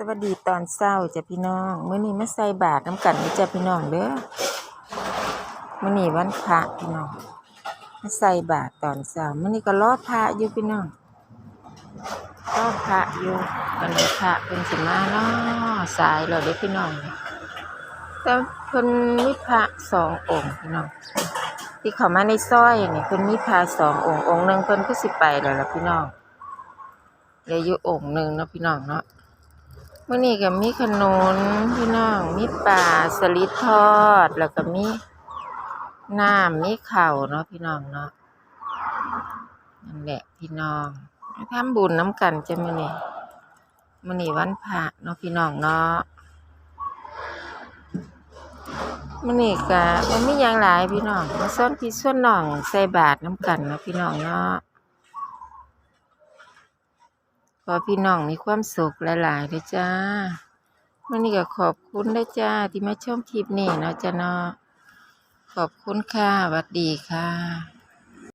สวัสดีตอนเช้าจ้ะพี่น้องมื้อนี้มาใส่บาตรน้ำกันจ้ะพี่น้องเด้อมื้อนี้วันพระพี่น้องมาใส่บาตรตอนเช้ามื้อนี้ก็รอพระอยู่พี่น้องรอพระอยู่วันนี้พระเพิ่นสิมาเนาะสายแล้วเด้อพี่น้องแต่เพิ่นมีพระสององค์พี่น้องที่เข้ามาในซอยนี่เพิ่นมีพระสององค์องค์หนึ่งเพิ่นก็สิไปแล้วล่ะพี่น้องเหลืออยู่องค์หนึ่งเนาะพี่น้องเนาะ มื่อนี้ก็มีขนุนพี่น้องมีปลาสลิดทอด แล้วก็มีน้ำมีเข้าเนาะพี่น้องเนาะนั่นแหละพี่น้องทำบุญน้ำกันจะมื่อนี้มื่อนี้วันพระเนาะพี่น้องเนาะมื่อนี้ก็มันมีอย่างหลายพี่น้องมาซ่อนพี่ซ่อนน้องใส่บาตรน้ำกันเนาะพี่น้องเนาะ ข อพี่น้องมีความสุขหลายๆเลยจ้าวันนี้ก็ขอบคุณได้วยจ้าที่มาชมคลิปนี้เนาะจ้าเนาะขอบคุณค่ะสวัสดีค่ะ